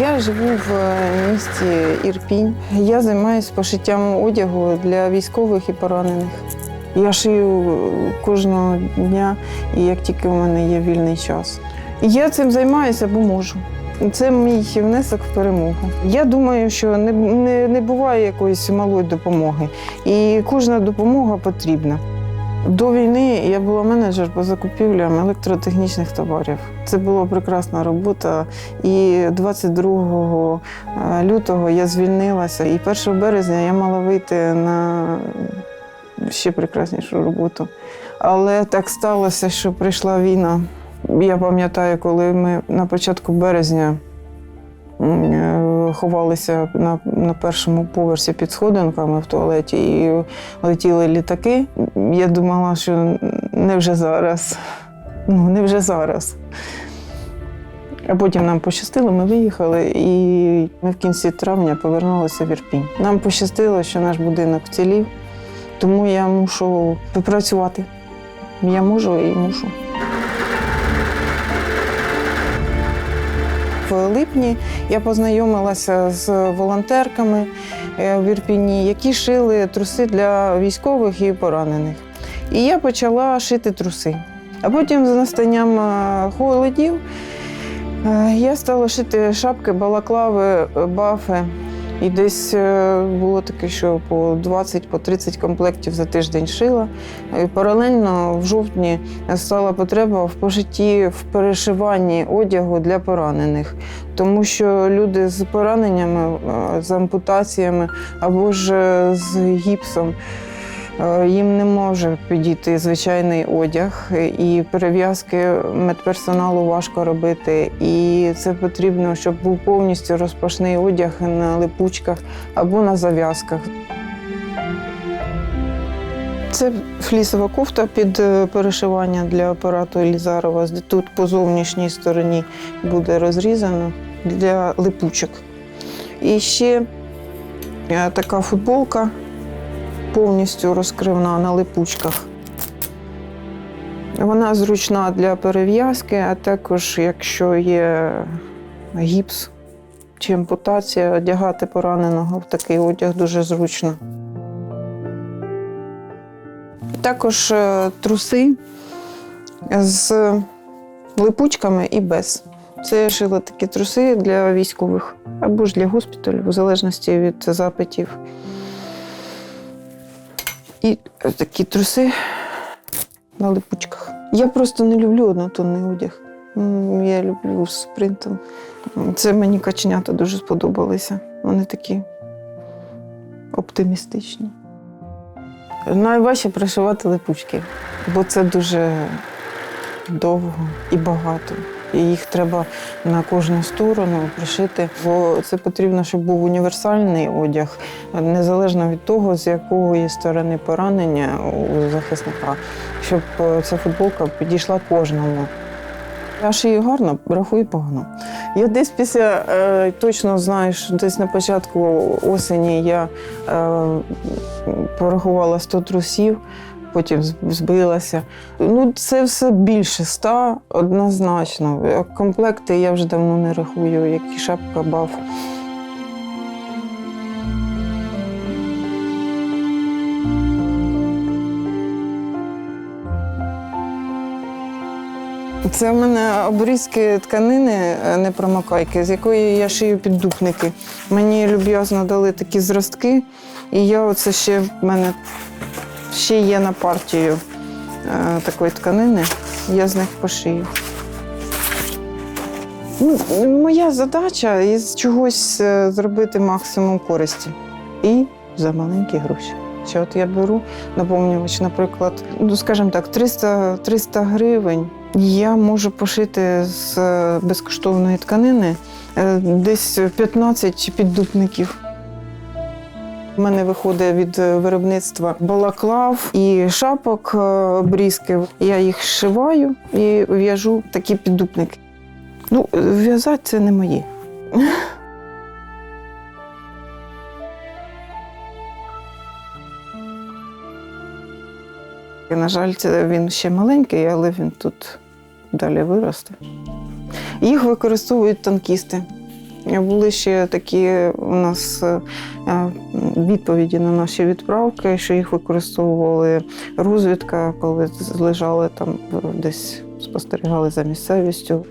Я живу в е, місті Ірпінь. Я займаюся пошиттям одягу для військових і поранених. Я шию кожного дня, і як тільки у мене є вільний час. Я цим займаюся, бо можу. Це мій внесок в перемогу. Я думаю, що не, не, не буває якоїсь малої допомоги, і кожна допомога потрібна. До війни я була менеджер по закупівлям електротехнічних товарів. Це була прекрасна робота. І 22 лютого я звільнилася, і 1 березня я мала вийти на ще прекраснішу роботу. Але так сталося, що прийшла війна. Я пам'ятаю, коли ми на початку березня е, ховалися на, на першому поверсі під сходинками в туалеті і летіли літаки. Я думала, що не вже зараз. Ну, не вже зараз. А потім нам пощастило, ми виїхали, і ми в кінці травня повернулися в Ірпінь. Нам пощастило, що наш будинок вцілів, тому я мушу працювати. Я можу і мушу. В липні я познайомилася з волонтерками е, в Ірпіні, які шили труси для військових і поранених. І я почала шити труси. А потім, з настанням е, холодів, е, я стала шити шапки, балаклави, бафи. І десь е, було таке, що по 20 по 30 комплектів за тиждень шила. І паралельно в жовтні стала потреба в пошитті, в перешиванні одягу для поранених, тому що люди з пораненнями, е, з ампутаціями або ж е, з гіпсом. Е, Їм не може підійти звичайний одяг, і перев'язки медперсоналу важко робити. І це потрібно, щоб був повністю розпашний одяг на липучках або на зав'язках. Це флісова кофта під е, перешивання для апарату Елізарова. Тут по зовнішній стороні буде розрізано для липучок. І ще е, така футболка повністю розкривна на липучках. Вона зручна для перев'язки, а також, якщо є гіпс чи ампутація, одягати пораненого в такий одяг дуже зручно. Також е, труси з липучками і без. Це я шила такі труси для військових або ж для госпіталю, в залежності від запитів. І такі труси на липучках. Я просто не люблю однотонний одяг. Я люблю з. Це мені каченята дуже сподобалися. Вони такі оптимістичні. Найважче пришивати липучки, бо це дуже довго і багато. І їх треба на кожну сторону пришити, бо це потрібно, щоб був універсальний одяг, незалежно від того, з якої сторони поранення у захисника, щоб е, ця футболка підійшла кожному. Я шию гарно, рахую погано. Я десь після е, точно знаю, що десь на початку осені я е, порахувала 100 трусів, потім збилася. Ну, це все більше ста однозначно. Е, Комплекти я вже давно не рахую, як і шапка баф. Це в мене обрізки тканини е, непромокайки, з якої я шию піддупники. Мені люб'язно дали такі зростки, і я оце ще в мене ще є на партію е, такої тканини. Я з них пошию. Ну, моя задача із чогось е, зробити максимум користі. І за маленькі гроші. Що от я беру наповнювач, наприклад, ну скажімо так, 300, 300 гривень. Я можу пошити з е, безкоштовної тканини десь 15 піддупників. У мене виходить від е, виробництва балаклав і шапок е, обрізки. Я їх зшиваю і в'яжу такі піддупники. Ну, в'язати це не моє. На жаль, це він ще маленький, але він тут далі виросте. Їх використовують танкісти. Були ще такі у нас е, відповіді на наші відправки, що їх використовували розвідка, коли лежали там е, десь спостерігали за місцевістю.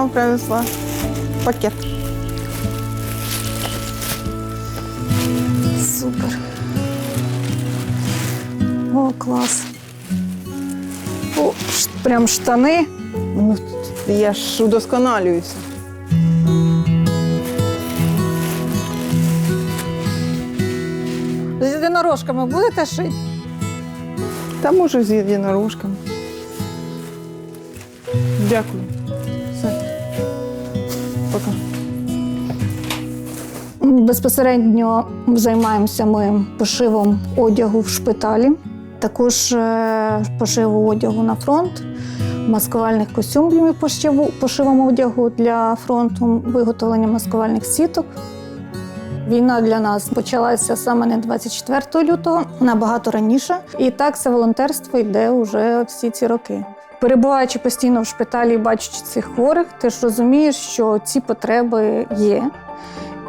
Вам принесла пакет. Супер. О, клас. О, прям штани. Ну, я ж удосконалююся. З єдинорожками будете шити? Та можу з єдинорожками. Дякую. Все. Безпосередньо займаємося ми пошивом одягу в шпиталі, також е, пошиву одягу на фронт, маскувальних костюмів пошивом одягу для фронту, виготовлення маскувальних сіток. Війна для нас почалася саме не 24 лютого, набагато раніше. І так це волонтерство йде вже всі ці роки. Перебуваючи постійно в шпиталі і бачачи цих хворих, ти ж розумієш, що ці потреби є.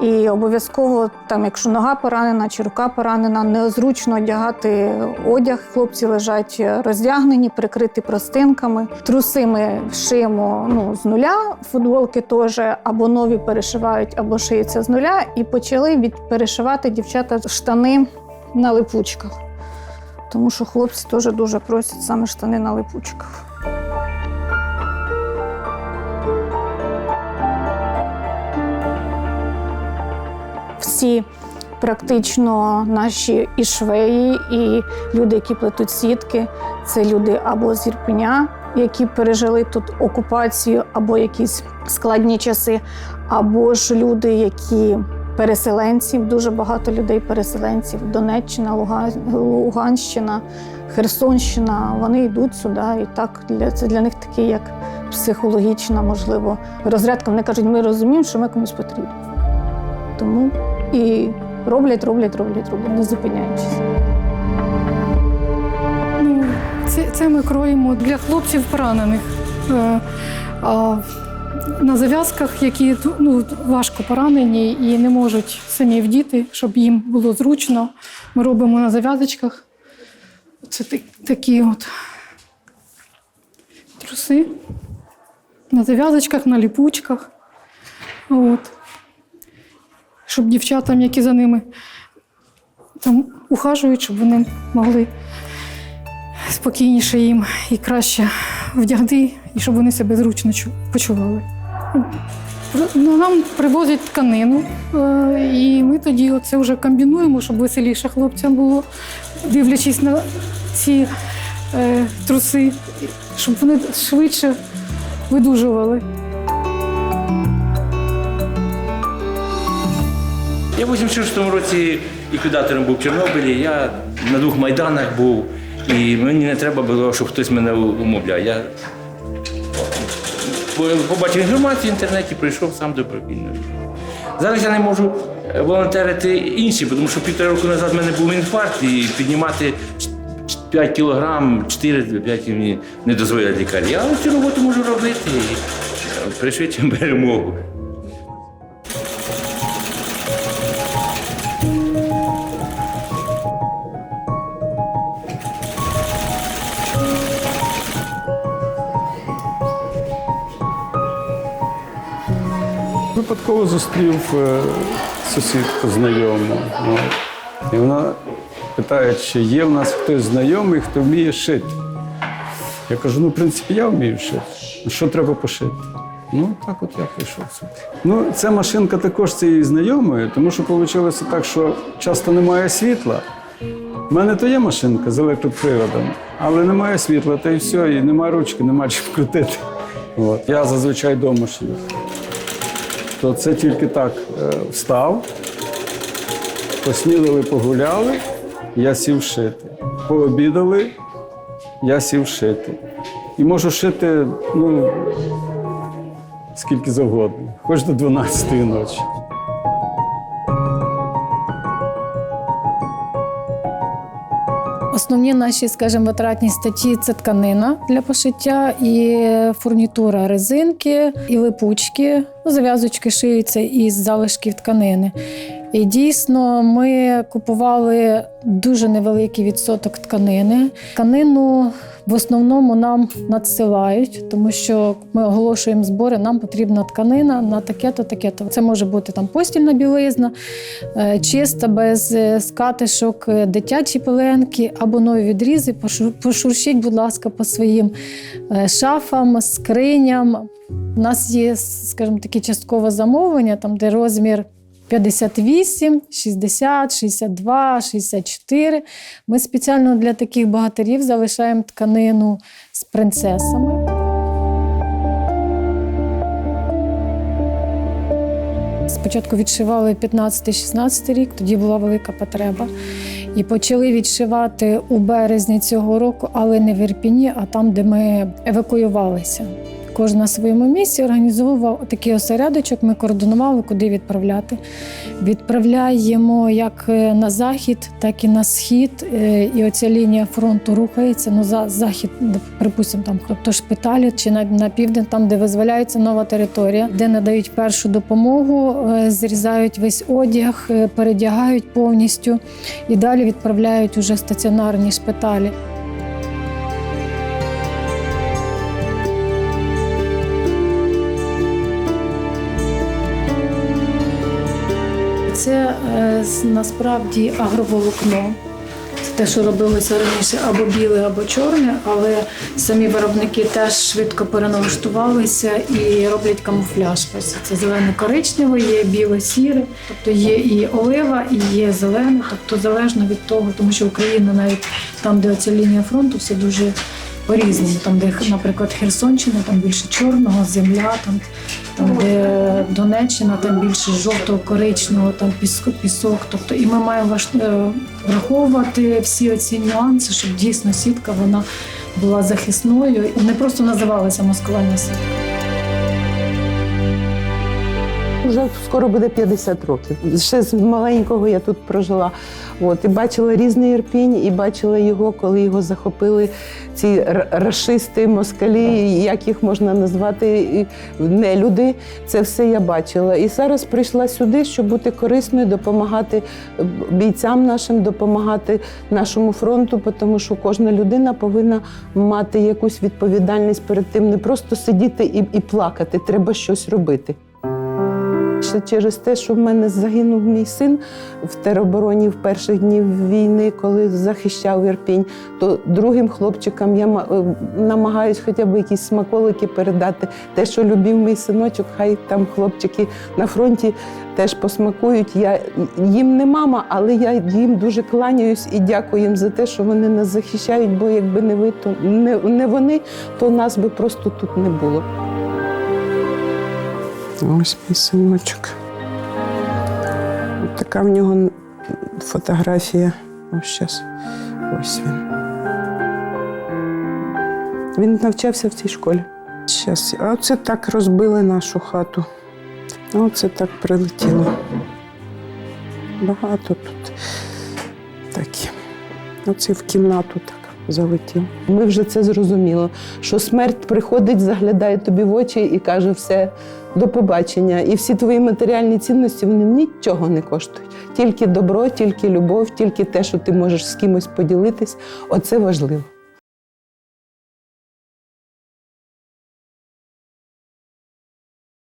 І обов'язково, там, якщо нога поранена чи рука поранена, незручно одягати одяг. Хлопці лежать роздягнені, прикриті простинками. Труси ми шиємо ну, з нуля, футболки теж або нові перешивають, або шиються з нуля. І почали від перешивати дівчата штани на липучках. Тому що хлопці теж дуже просять саме штани на липучках. Всі практично наші і швеї, і люди, які плетуть сітки, це люди або з Ірпеня, які пережили тут окупацію, або якісь складні часи, або ж люди, які переселенців, дуже багато людей переселенців, Донеччина, Луга- Луганщина, Херсонщина. Вони йдуть сюди, і так для це для них такий як психологічна, можливо, розрядка. Вони кажуть, ми розуміємо, що ми комусь потрібні. Тому і роблять, роблять, роблять, роблять, не зупиняючись. Ну, це, це ми кроємо для хлопців поранених. Е, а на зав'язках, які ну, важко поранені і не можуть самі вдіти, щоб їм було зручно. Ми робимо на зав'язочках. Це так- такі от труси. На зав'язочках, на ліпучках. От. Щоб дівчатам, які за ними там ухажують, щоб вони могли спокійніше їм і краще вдягти, і щоб вони себе зручно чу- почували. Ну, Нам привозять тканину, е, і ми тоді це вже комбінуємо, щоб веселіше хлопцям було, дивлячись на ці е, труси, щоб вони швидше видужували. Я в 86-му році ліквідатором був в Чорнобилі, я на двох майданах був, і мені не треба було, щоб хтось мене умовляв. Я побачив інформацію в інтернеті, прийшов сам добровільно. Зараз я не можу е, волонтерити інші, тому що півтора року назад в мене був інфаркт, і піднімати 5 кілограм, 4-5 мені не дозволять лікарі. Я цю роботу можу робити і е, пришвидшимо перемогу. Випадково зустрів е, сусідку знайому. Ну, і вона питає, чи є в нас хтось знайомий, хто вміє шити. Я кажу, ну, в принципі, я вмію шити. Що треба пошити? Ну, так от я прийшов сюди. Ну, ця машинка також цієї знайомої, тому що вийшло так, що часто немає світла. У мене то є машинка з електроприводом, але немає світла, та й все, і немає ручки, немає чим вкрутити. От. Я зазвичай вдома шию. То це тільки так е, встав, поснідали, погуляли, я сів шити. Пообідали, я сів шити. І можу шити ну, скільки завгодно, хоч до 12 ночі. Основні наші, скажімо, витратні статті це тканина для пошиття, і фурнітура резинки, і липучки. Ну, зав'язочки шиються із залишків тканини. І дійсно ми купували дуже невеликий відсоток тканини. Тканину в основному нам надсилають, тому що ми оголошуємо збори, нам потрібна тканина на таке-то, таке-то. Це може бути там постільна білизна, е, чиста, без е, скатишок, е, дитячі пеленки або нові відрізи. Пошу- Пошуршіть, будь ласка, по своїм шафам, скриням. У нас є, скажімо, таке часткове замовлення, там, де розмір 58, 60, 62, 64. Ми спеціально для таких багатирів залишаємо тканину з принцесами. Спочатку відшивали 15-16 рік, тоді була велика потреба. І почали відшивати у березні цього року, але не в Ірпіні, а там, де ми евакуювалися. Кожен на своєму місці організовував такий осередочок. Ми координували, куди відправляти. Відправляємо як е, на захід, так і на схід. Е, І оця лінія фронту рухається. Ну, за захід, припустимо, там хто шпиталі чи на, на південь, там, де визволяється нова територія, де надають першу допомогу, е, зрізають весь одяг, передягають повністю і далі відправляють уже стаціонарні шпиталі. Це е, насправді агроволокно. Це те, що робилося раніше або біле, або чорне, але самі виробники теж швидко переналаштувалися і роблять камуфляж. Це зелено-коричневе, є біле-сіре, тобто є і олива, і є зелене, тобто залежно від того, тому що Україна навіть там, де оця лінія фронту, все дуже по-різному. Там, де, наприклад, Херсонщина, там більше чорного, земля, там, там де Донеччина, там більше жовтого, коричневого, там пісок, пісок. Тобто, і ми маємо ваш- е, враховувати всі ці нюанси, щоб дійсно сітка вона була захисною. І Не просто називалася маскувальна сітка. Вже скоро буде 50 років. Ще з маленького я тут прожила. От, і бачила різний Ірпінь, і бачила його, коли його захопили ці рашисти, москалі, як їх можна назвати, нелюди. Це все я бачила. І зараз прийшла сюди, щоб бути корисною, допомагати бійцям нашим, допомагати нашому фронту, тому що кожна людина повинна мати якусь відповідальність перед тим, не просто сидіти і, і плакати, треба щось робити. Ще через те, що в мене загинув мій син в теробороні в перших днів війни, коли захищав Ірпінь, то другим хлопчикам я е, намагаюсь хоча б якісь смаколики передати. Те, що любив мій синочок, хай там хлопчики на фронті теж посмакують. Я їм не мама, але я їм дуже кланяюсь і дякую їм за те, що вони нас захищають. Бо якби не ви, то не, не вони, то нас би просто тут не було. Ось мій синочок. От така в нього фотографія. Ось зараз. Ось він. Він навчався в цій школі. Щас. А оце так розбили нашу хату. Оце так прилетіло. Багато тут такі. Оце в кімнату так залетів. Ми вже це зрозуміло, що смерть приходить, заглядає тобі в очі і каже все, до побачення. І всі твої матеріальні цінності вони нічого не коштують. Тільки добро, тільки любов, тільки те, що ти можеш з кимось поділитись. Оце важливо.